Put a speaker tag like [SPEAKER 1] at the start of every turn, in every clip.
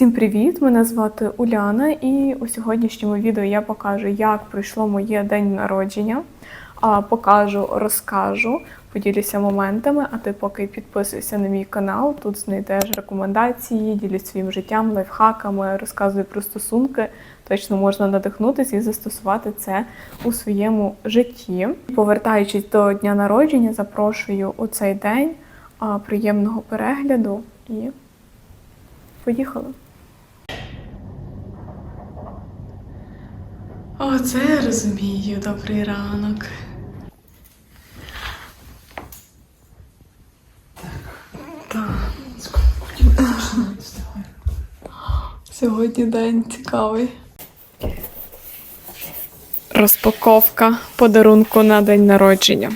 [SPEAKER 1] Всім привіт! Мене звати Уляна, і у сьогоднішньому відео я покажу, як пройшло моє день народження. Покажу, розкажу, поділюся моментами. А ти поки підписуйся на мій канал. Тут знайдеш рекомендації, ділюсь своїм життям, лайфхаками, розказую про стосунки. Точно можна надихнутися і застосувати це у своєму житті. Повертаючись до дня народження, запрошую у цей день приємного перегляду і поїхали. Це я розумію. Добрий ранок. Так. Сьогодні день цікавий. Розпаковка подарунку на день народження.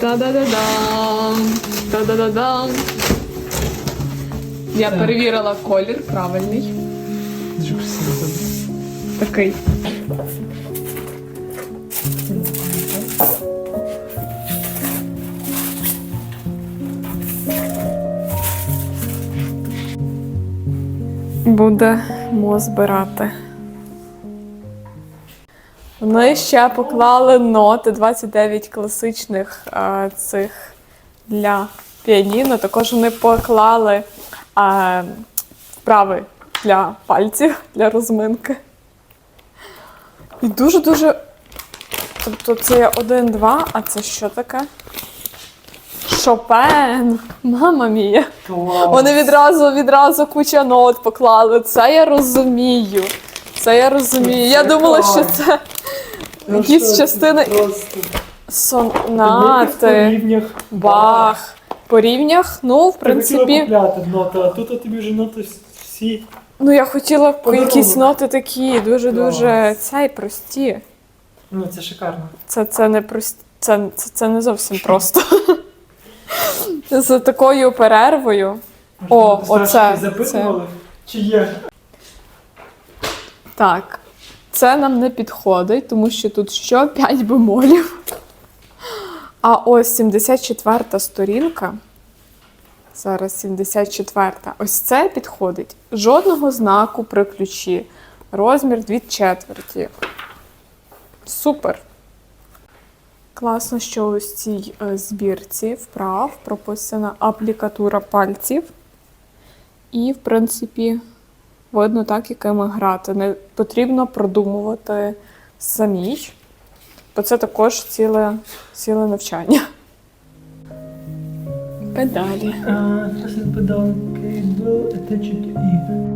[SPEAKER 1] Та-да-да-дам! Та-да-да-дам! Я перевірила колір правильний. Такий. Будемо збирати. Вони ще поклали ноти 29 класичних а, цих для піаніно. Також вони поклали а, вправи для пальців, для розминки. І дуже-дуже. Тобто це є один-два, а це що таке? Шопен! Мама мія!
[SPEAKER 2] Клас.
[SPEAKER 1] Вони відразу відразу куча нот поклали. Це я розумію. Це я розумію. Я
[SPEAKER 2] Це
[SPEAKER 1] думала, що це
[SPEAKER 2] Ну
[SPEAKER 1] якісь
[SPEAKER 2] що,
[SPEAKER 1] частини
[SPEAKER 2] Просто.
[SPEAKER 1] Сонати, бах. По рівнях, ну, в принципі,
[SPEAKER 2] ноти, а тут тобі вже ноти всі.
[SPEAKER 1] Ну я хотіла
[SPEAKER 2] Подарунок.
[SPEAKER 1] якісь ноти такі, дуже-дуже
[SPEAKER 2] Клас.
[SPEAKER 1] цей прості.
[SPEAKER 2] Ну, це шикарно.
[SPEAKER 1] Це, це не прості. Це, це, це не зовсім просто. З такою перервою. О,
[SPEAKER 2] Знаєш,
[SPEAKER 1] оце,
[SPEAKER 2] Запитували, чи є.
[SPEAKER 1] Так, це нам не підходить, тому що тут що 5 бемолів. А ось 74 сторінка. Зараз 74. Ось це підходить. Жодного знаку при ключі. Розмір 2 четверті. Супер. Класно, що ось цій е, збірці вправ прописана аплікатура пальців. І, в принципі, видно так, якими грати. Не потрібно продумувати самій, бо це також ціле, ціле навчання. Педалі.
[SPEAKER 2] Press pedal cable attached to E.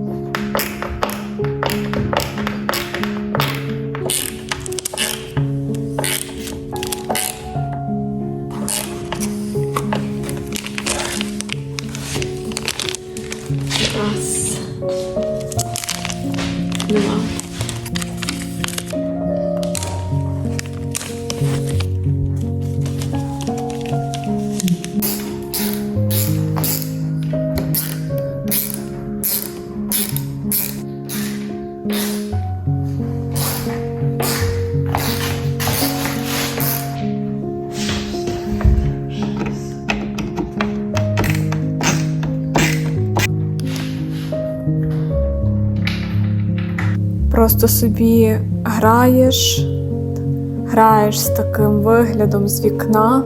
[SPEAKER 1] Просто собі граєш, граєш з таким виглядом з вікна,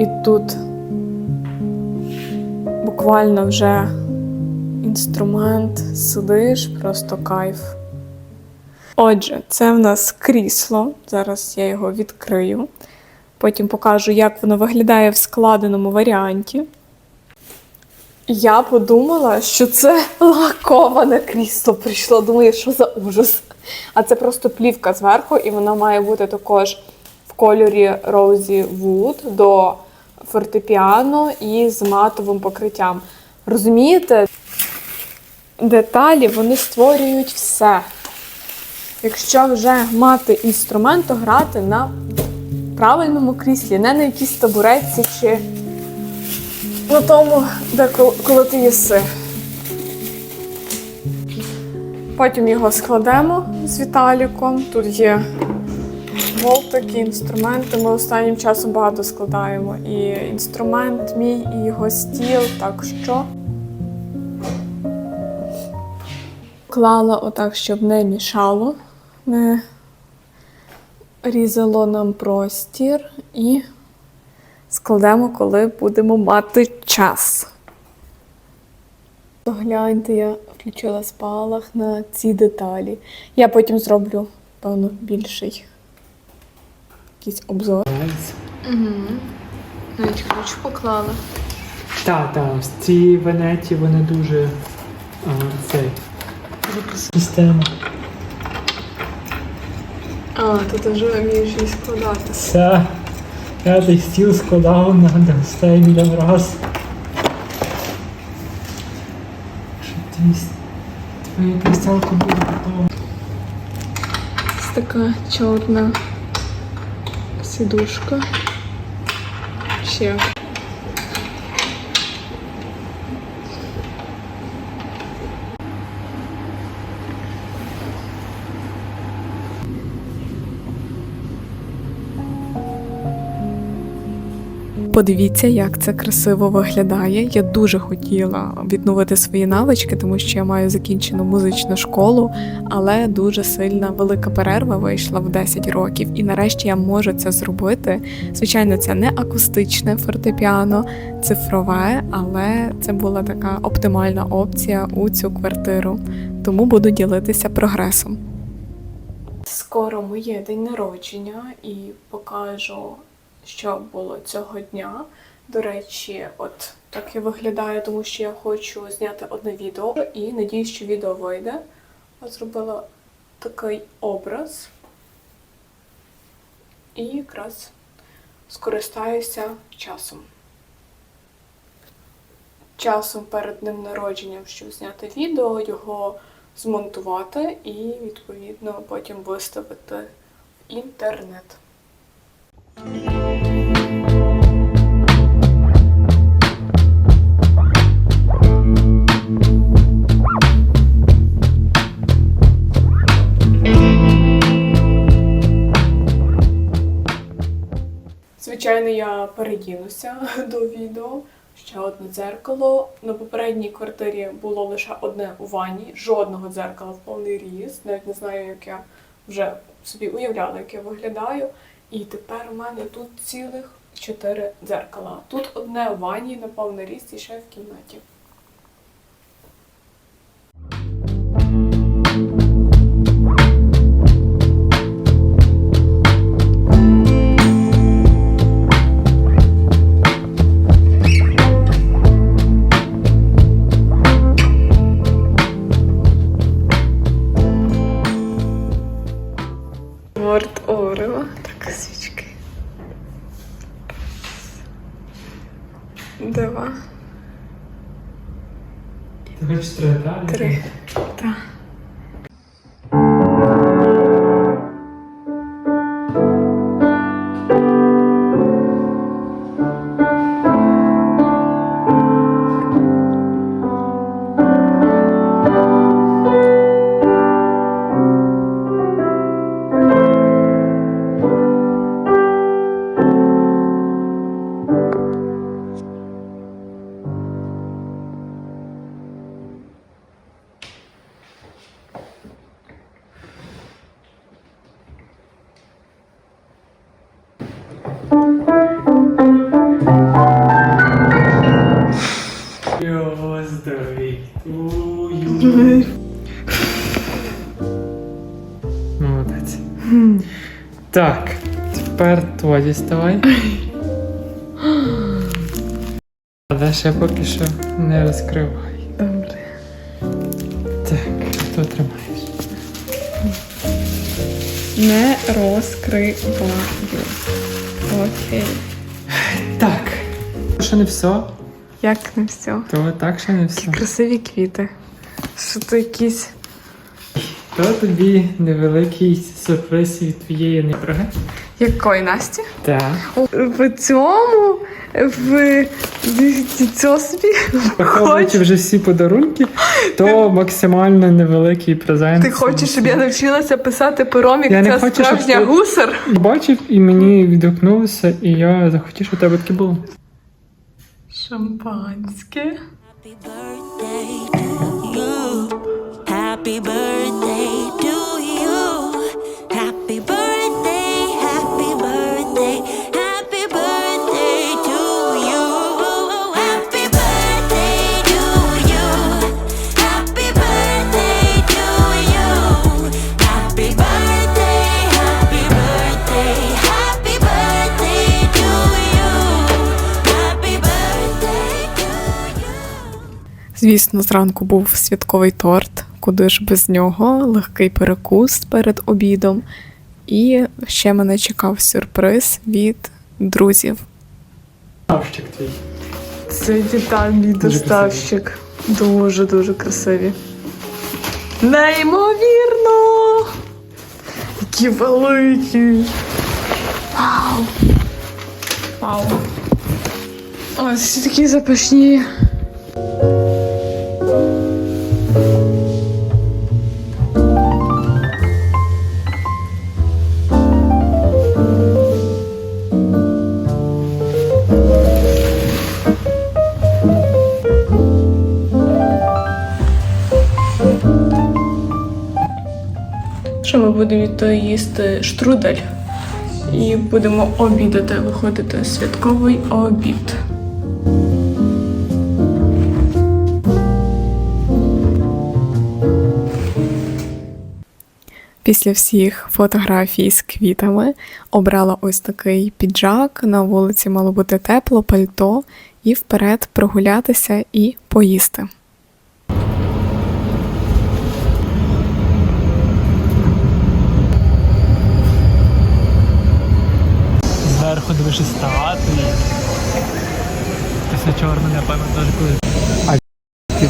[SPEAKER 1] і тут буквально вже інструмент, сидиш, просто кайф. Отже, це в нас крісло. Зараз я його відкрию. Потім покажу, як воно виглядає в складеному варіанті. Я подумала, що це лаковане крісло прийшло. Думаю, що за ужас. А це просто плівка зверху, і вона має бути також в кольорі Rosy Wood до фортепіано і з матовим покриттям. Розумієте? Деталі вони створюють все. Якщо вже мати інструмент, то грати на правильному кріслі, не на якійсь табуретці чи на тому, де коли ти їси. Потім його складемо з Віталіком. Тут є Болтики, інструменти ми останнім часом багато складаємо. І інструмент мій, і його стіл. Так що клала отак, щоб не мішало, не різало нам простір і складемо, коли будемо мати час. Гляньте, я включила спалах на ці деталі. Я потім зроблю, певно, більший якийсь обзор. Угу. Навіть ключ поклала.
[SPEAKER 2] Так, так, ці венеті, вони дуже а, цей. Система.
[SPEAKER 1] А, то ти вже вмієш її складати.
[SPEAKER 2] Все. Я цей стіл складав на 10 мільйон раз. Щоб твій, твоє кріселко було готово.
[SPEAKER 1] Ось така чорна сідушка. Ще. Подивіться, як це красиво виглядає. Я дуже хотіла відновити свої навички, тому що я маю закінчену музичну школу, але дуже сильна велика перерва вийшла в 10 років, і нарешті я можу це зробити. Звичайно, це не акустичне фортепіано, цифрове, але це була така оптимальна опція у цю квартиру. Тому буду ділитися прогресом. Скоро моє день народження і покажу, що було цього дня. До речі, от так я виглядаю, тому що я хочу зняти одне відео і надіюсь, що відео вийде. Я зробила такий образ. І якраз скористаюся часом. Часом перед ним народженням, щоб зняти відео, його змонтувати і, відповідно, потім виставити в інтернет. Я переділася до відео. Ще одне дзеркало. На попередній квартирі було лише одне у ванні, жодного дзеркала в повний ріст. Навіть не знаю, як я вже собі уявляла, як я виглядаю. І тепер у мене тут цілих чотири дзеркала. Тут одне в ванні на повний ріст і ще в кімнаті. Два,
[SPEAKER 2] Ти хочеш три, так?
[SPEAKER 1] три. Так.
[SPEAKER 2] Так, тепер твої діставай. Але ще поки що не розкривай.
[SPEAKER 1] Добре.
[SPEAKER 2] Так, хто тримаєш?
[SPEAKER 1] Не розкриваю. Окей.
[SPEAKER 2] Так. Що не все,
[SPEAKER 1] Як не все.
[SPEAKER 2] то так ще не все.
[SPEAKER 1] Красиві квіти. Що це якісь.
[SPEAKER 2] То тобі невеликий сюрприз від твоєї неприги.
[SPEAKER 1] Якої Насті?
[SPEAKER 2] Так.
[SPEAKER 1] В цьому в цього собі
[SPEAKER 2] Враховуючи вже всі подарунки, то максимально невеликий презент.
[SPEAKER 1] Ти хочеш, щоб я навчилася писати пером, як
[SPEAKER 2] Я не
[SPEAKER 1] ця
[SPEAKER 2] хочу, щоб
[SPEAKER 1] справжня
[SPEAKER 2] ти-
[SPEAKER 1] гусар?
[SPEAKER 2] Бачив і мені відгукнулося, і я захотів, щоб у тебе таке було.
[SPEAKER 1] Шампанське.
[SPEAKER 3] Happy birthday to you. Happy birthday to you. Happy birthday, happy birthday, happy birthday to you. Happy birthday to you. Happy birthday to you. Happy birthday, happy birthday, happy birthday to you. Happy birthday to you.
[SPEAKER 1] Звісно, зранку був святковий торт, куди ж без нього, легкий перекус перед обідом. І ще мене чекав сюрприз від друзів.
[SPEAKER 2] Авщик твій.
[SPEAKER 1] Це детальний
[SPEAKER 2] доставщик.
[SPEAKER 1] Дуже дуже красиві. Неймовірно! Які великі! Вау! Вау! Ось такі запашні. Будемо їсти штрудель. І будемо обідати, виходити святковий обід. Після всіх фотографій з квітами обрала ось такий піджак. На вулиці мало бути тепло, пальто, і вперед прогулятися і поїсти.
[SPEAKER 2] Зверху дуже статний. Після чорного, напевно, коли. А ті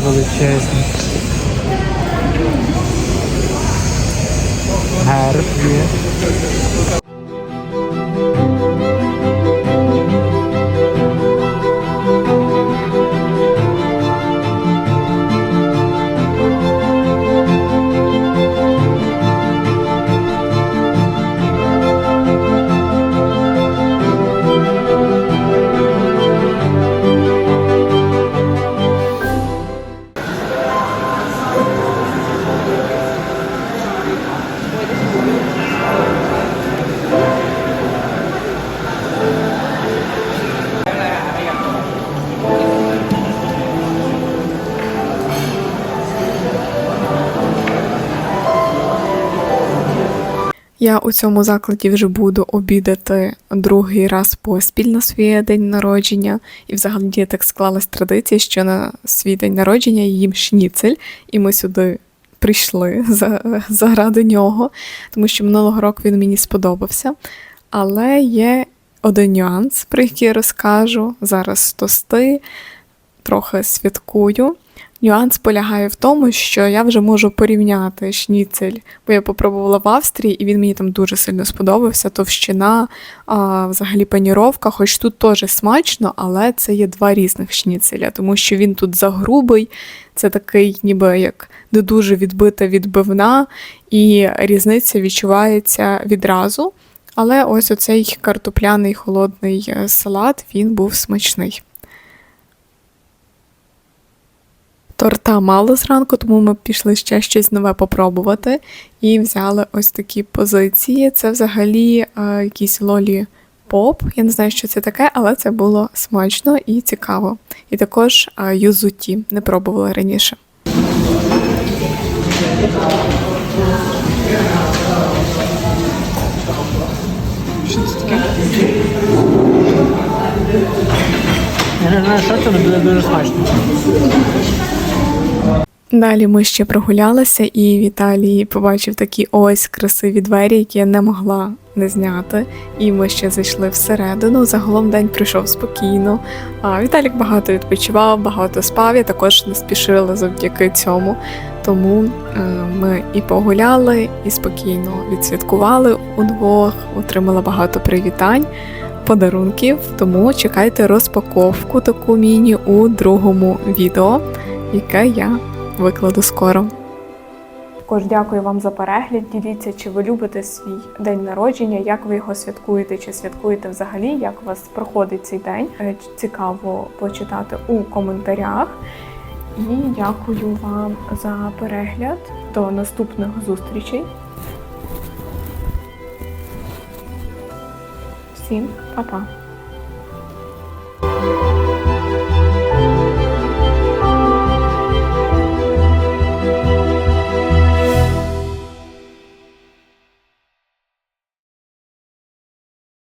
[SPEAKER 1] Я у цьому закладі вже буду обідати другий раз поспіль на свій день народження. І взагалі так склалась традиція, що на свій день народження їм шніцель, і ми сюди прийшли за, заради нього, тому що минулого року він мені сподобався. Але є один нюанс, про який я розкажу. Зараз тости, трохи святкую. Нюанс полягає в тому, що я вже можу порівняти шніцель, бо я попробувала в Австрії, і він мені там дуже сильно сподобався. Товщина, а, взагалі паніровка, хоч тут теж смачно, але це є два різних шніцеля, тому що він тут загрубий, це такий, ніби як не дуже відбита відбивна, і різниця відчувається відразу. Але ось оцей картопляний холодний е, салат він був смачний. Торта мало зранку, тому ми пішли ще щось нове попробувати і взяли ось такі позиції. Це взагалі е, якийсь лолі поп. Я не знаю, що це таке, але це було смачно і цікаво. І також е, юзуті не пробувала раніше.
[SPEAKER 2] Я не знаю, що це, буде дуже смачно.
[SPEAKER 1] Далі ми ще прогулялися, і Віталій побачив такі ось красиві двері, які я не могла не зняти. І ми ще зайшли всередину. Загалом день пройшов спокійно. А Віталік багато відпочивав, багато спав. Я також не спішила завдяки цьому. Тому е, ми і погуляли, і спокійно відсвяткували удвох, отримала багато привітань, подарунків. Тому чекайте розпаковку таку міні у другому відео, яке я викладу скоро. Також дякую вам за перегляд. Діліться, чи ви любите свій день народження, як ви його святкуєте, чи святкуєте взагалі, як у вас проходить цей день. Е, Цікаво почитати у коментарях. І дякую вам за перегляд. До наступних зустрічей. Всім па-па!